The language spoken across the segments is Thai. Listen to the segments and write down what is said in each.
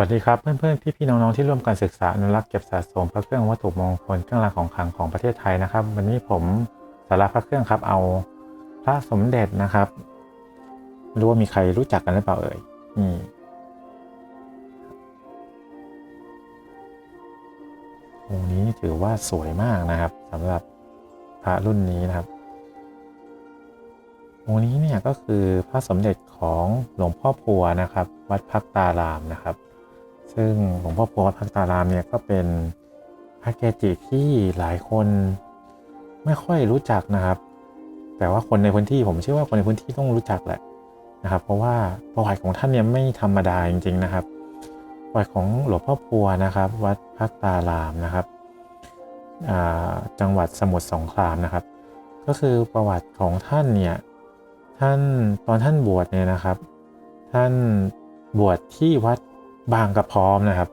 วัสดีครับเพื่อนๆ พี่ๆ น้องๆ ที่ร่วมกันศึกษาอนุรักษ์เก็บสะสมพระเครื่องวัตถุมงคลเครื่องรางของขลังของประเทศไทยนะครับ วันนี้ผมสาระพระเครื่องครับเอาพระสมเด็จนะครับไม่รู้ว่ามีใครรู้จักกันหรือเปล่าเอ่ยนี่องค์นี้ถือว่าสวยมากนะครับสำหรับพระรุ่นนี้นะครับองค์นี้เนี่ยก็คือพระสมเด็จของหลวงพ่อพัวนะครับ วัดพักตารามนะครับ ซึ่งหลวงพ่อพัววัดพักตารามเนี่ยก็เป็นพระเกจิที่หลายคนไม่ค่อยรู้จักนะครับ แต่ว่าคนในพื้นที่ผมเชื่อว่าคนในพื้นที่ต้องรู้จักแหละนะครับ เพราะว่าประวัติของท่านเนี่ยไม่ธรรมดาจริง ๆนะครับประวัติของหลวงพ่อพัวนะครับ วัดพักตารามนะครับจังหวัดสมุทรสงครามนะครับ ก็คือประวัติของท่านเนี่ยท่านตอนท่านบวชเนี่ยนะครับ ท่านบวชที่วัด บางกระพร้อมนะครับ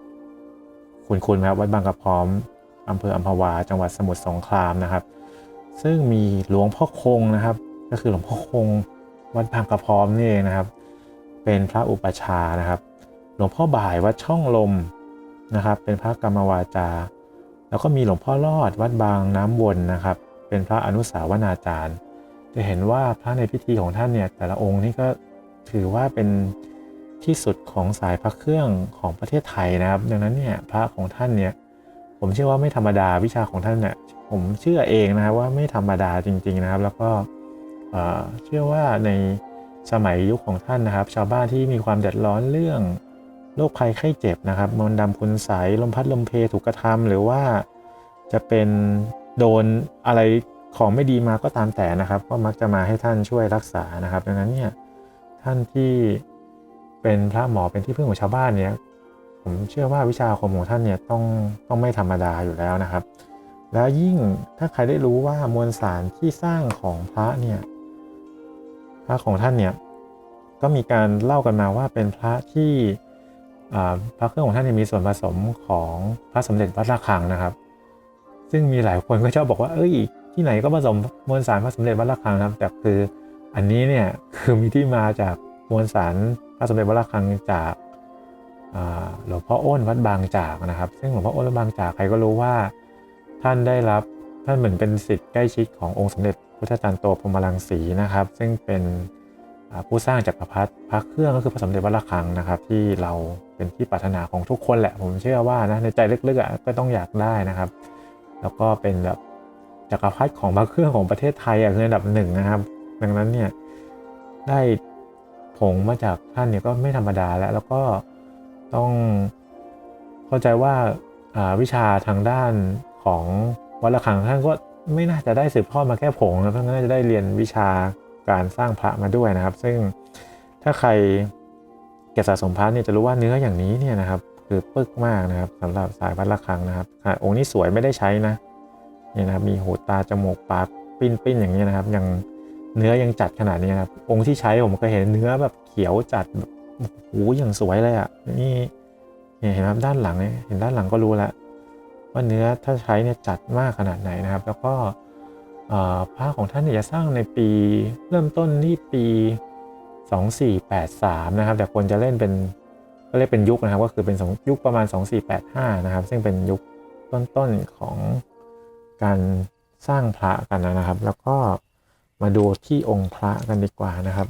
คุณคุณไหมครับวัดบางกระพร้อมอำเภออัมพวา จังหวัดสมุทรสงครามนะครับ ซึ่งมีหลวงพ่อคงนะครับ ก็คือหลวงพ่อคงวัดบางกระพร้อมนี่เองนะครับ เป็นพระอุปชานะครับ หลวงพ่อบ่ายวัดช่องลมนะครับ เป็นพระกรรมวาจา แล้วก็มีหลวงพ่อรอดวัดบางน้ำวนนะครับ เป็นพระอนุสาวนาจารย์ จะเห็นว่าพระในพิธีของท่านเนี่ยแต่ละองค์นี่ก็ถือว่าเป็น ที่สุดของสายพระเครื่องของประเทศไทยนะครับ ดังนั้นเนี่ยพระของท่านเนี่ยผมเชื่อว่าไม่ธรรมดาวิชาของท่านเนี่ยผมเชื่อเองนะครับว่าไม่ธรรมดาจริง ๆนะครับ แล้วก็เชื่อว่าในสมัยยุคของท่านนะครับ ชาวบ้านที่มีความเดือดร้อนเรื่องโรคภัยไข้เจ็บนะครับมนต์ดำคุณใสยลมพัดลมเพถูกกระทำหรือว่าจะเป็นโดนอะไรของไม่ดีมาก็ตามแต่นะครับ ก็มักจะมาให้ท่านช่วยรักษานะครับ ดังนั้นเนี่ยท่านที่ เป็นพระหมอเป็นที่พึ่งของชาวบ้านเนี่ยผมเชื่อว่าวิชาคมของท่านเนี่ยต้องต้องไม่ธรรมดาอยู่แล้วนะครับ แล้วยิ่งถ้าใครได้รู้ว่ามวลสารที่สร้างของพระเนี่ยพระของท่านเนี่ยก็มีการเล่ากันมาว่าเป็นพระที่พระเครื่องของท่านมีส่วนผสมของพระสมเด็จวัดระฆังนะครับ ซึ่งมีหลายคนก็ชอบบอกว่าเอ้ยที่ไหนก็ผสมมวลสารพระสมเด็จวัดระฆังครับแต่คืออันนี้เนี่ยคือมีที่มาจากมวลสาร สมเด็จวัดระฆังจากหลวงพ่ออ้นวัดบางจากนะครับ ซึ่งหลวงพ่ออ้นวัดบางจากใครก็รู้ว่าท่านได้รับท่านเหมือนเป็นศิษย์ใกล้ชิดขององค์สมเด็จพุทธจารย์โตพรมรังสีนะครับ ซึ่งเป็นผู้สร้างจักรพรรดิพระเครื่องก็คือพระสมเด็จวัดระฆังนะครับ ที่เราเป็นที่ปรารถนาของทุกคนแหละ ผมเชื่อว่านะในใจลึกๆก็ต้องอยากได้นะครับ แล้วก็เป็นแบบจักรพรรดิของพระเครื่องของประเทศไทยอะคืออันดับหนึ่งนะครับ ดังนั้นเนี่ยได้ ผงมาจากท่านเนี่ยก็ไม่ธรรมดาแล้ว แล้วก็ต้องเข้าใจว่าาวิชาทางด้านของวัดระฆังท่านก็ไม่น่าจะได้สืบทอดมาแค่ผงนะท่านน่าจะได้เรียนวิชาการสร้างพระมาด้วยนะครับ ซึ่งถ้าใครเก็บสะสมพระเนี่ยจะรู้ว่าเนื้ออย่างนี้เนี่ยนะครับคือปึกมากนะครับสำหรับสายวัดระฆังนะครับองค์นี้สวยไม่ได้ใช้นะนี่นะครับมีหูตาจมูกปากปิ้นปิ้นอย่างนี้นะครับยัง เนื้อยังจัดขนาดนี้นะครับองค์ที่ใช้ผมก็เห็นเนื้อแบบเขียวจัดแบบโอ้โหอย่างสวยเลยอะนี่เนี่เห็นไหมครับด้านหลังเนี่ยเห็นด้านหลังก็รู้แล้วว่าเนื้อถ้าใช้เนี่ยจัดมากขนาดไหนนะครับ แล้วก็พระของท่านเนี่ยจะสร้างในปีเริ่มต้นที่ปี 2483 นะครับ แต่คนจะเล่นเป็นก็เรียกเป็นยุคนะครับ ก็คือเป็นยุคประมาณ 2485 นะครับ ซึ่งเป็นยุคต้นๆของการสร้างพระกันนะครับ แล้วก็ มาดูที่องค์พระกันดีกว่านะครับ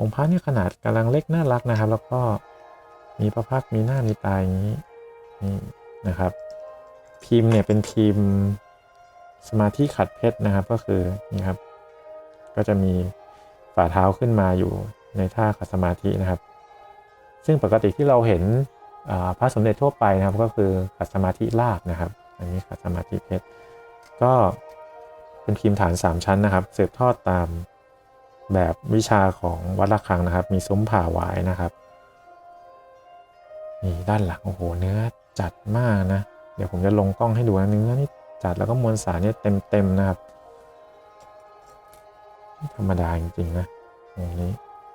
องค์พระเนี่ยขนาดกำลังเล็กน่ารักนะครับ แล้วก็มีพระพักมีหน้ามีตาอย่างนี้นี่นะครับ พิมพ์เนี่ยเป็นพิมพ์สมาธิขัดเพชรนะครับ ก็คือนี่ครับ ก็จะมีฝ่าเท้าขึ้นมาอยู่ในท่าขัดสมาธินะครับ ซึ่งปกติที่เราเห็นพระสมเด็จทั่วไปนะครับก็คือขัดสมาธิลากนะครับ อันนี้ขัดสมาธิเพชรก็ เป็นพิมพ์ฐาน 3 ชั้นนะครับสืบทอดตามแบบวิชาของวัดระฆังนะครับ มีซุ้มผ่าหวายนะครับนี่ด้านหลังโอ้โหเนื้อจัดมากนะ เดี๋ยวผมจะลงกล้องให้ดูนะเนื้อนี่จัดแล้วก็มวลสารเนี่ยเต็มๆนะครับธรรมดาจริงๆนะอย่างนี้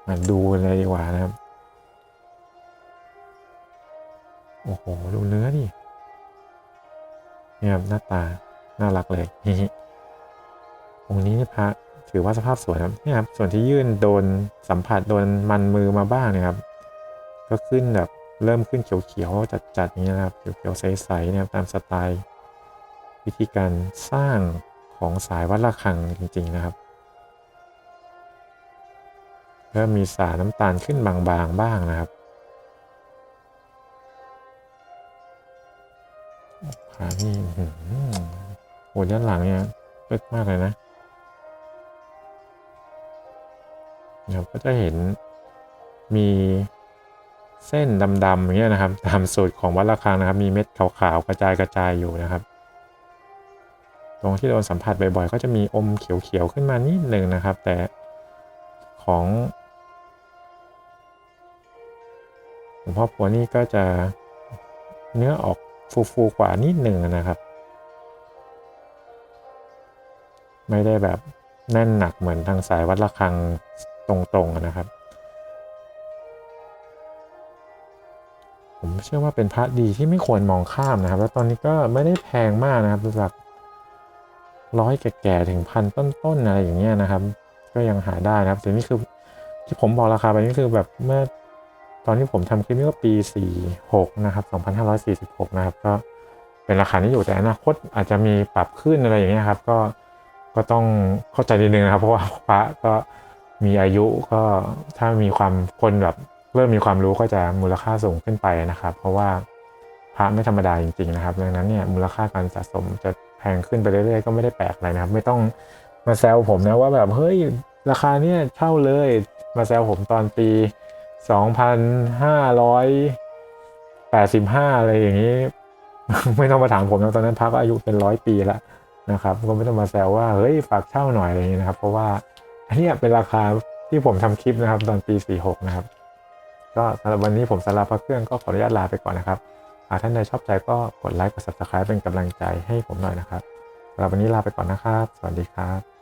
มาดูเลยดีกว่านะครับ โอ้โห ดูเนื้อดิเนี่ยครับหน้าตา น่ารักเลย องค์นี้นี่พระถือว่าสภาพสวยครับเนี่ยครับส่วนที่ยื่นโดนสัมผัสโดนมันมือมาบ้างนี่ยครับ ก็ขึ้นแบบเริ่มขึ้นเขียวๆจัดๆอย่างนี้นะครับเขียวๆใสๆนะครับตามสไตล์ วิธีการสร้างของสายวัดระฆังจริง ๆนะครับเริ่มมีสารน้ำตาลขึ้นบางๆบ้างนะครับขานี่อื้อหือโอ้ด้านหลังเนี่ยเล็กมากเลยนะ นะครับก็จะเห็นมีเส้นดำๆอย่างเงี้ยนะครับ ตามสูตรของวัดระฆังนะครับ มีเม็ดขาวๆกระจายกระจายอยู่นะครับ ตรงที่โดนสัมผัสบ่อยๆ ก็จะมีอมเขียวๆขึ้นมานิดหนึ่งนะครับ แต่ของหลวงพ่อปัวนี่ก็จะเนื้อออกฟูๆกว่านิดหนึ่งนะครับ ไม่ได้แบบแน่นหนักเหมือนทางสายวัดระฆัง ตรงๆนะครับ ผมเชื่อว่าเป็นพระดีที่ไม่ควรมองข้ามนะครับ แล้วตอนนี้ก็ไม่ได้แพงมากนะครับหลักร้อยแก่ๆถึงพันต้นๆอะไรอย่างเงี้ยนะครับ ก็ยังหาได้นะครับแต่นี่คือที่ผมบอกราคาไปนี่คือแบบเมื่อตอนที่ผมทำคลิปนี้ก็ปี 46 นะครับ 2546 นะครับ ก็เป็นราคานี้อยู่แต่อนาคตอาจจะมีปรับขึ้นอะไรอย่างเงี้ยครับ ก็ก็ต้องเข้าใจนิดนึงนะครับ เพราะว่าพระก็ มีอายุก็ถ้ามีความคนแบบเริ่มมีความรู้ก็จะมูลค่าสูงขึ้นไปนะครับ เพราะว่าพระไม่ธรรมดาจริง ๆ นะครับ ดังนั้นเนี่ยมูลค่าการสะสมจะแพงขึ้นไปเรื่อยๆ ก็ไม่ได้แปลกอะไรนะครับ ไม่ต้องมาแซวผมนะว่าแบบเฮ้ยราคาเนี่ยเช่าเลย มาแซวผมตอนปี 2,585 อะไรอย่างนี้ ไม่ต้องมาถามผมนะตอนนั้นพระก็อายุเป็นร้อยปีแล้วนะครับ ก็ไม่ต้องมาแซวว่าเฮ้ยฝากเช่าหน่อยอะไรอย่างนี้นะครับ เพราะว่า อันนี้เป็นราคาที่ผมทำคลิปนะครับ ตอนปี 46 นะครับ ก็สำหรับวันนี้ผมสาราพระเครื่องก็ขออนุญาตลาไปก่อนนะครับ หากท่านใดชอบใจก็กดไลค์กด subscribe เป็นกำลังใจให้ผมหน่อยนะครับสำหรับวันนี้ลาไปก่อนนะครับ สวัสดีครับ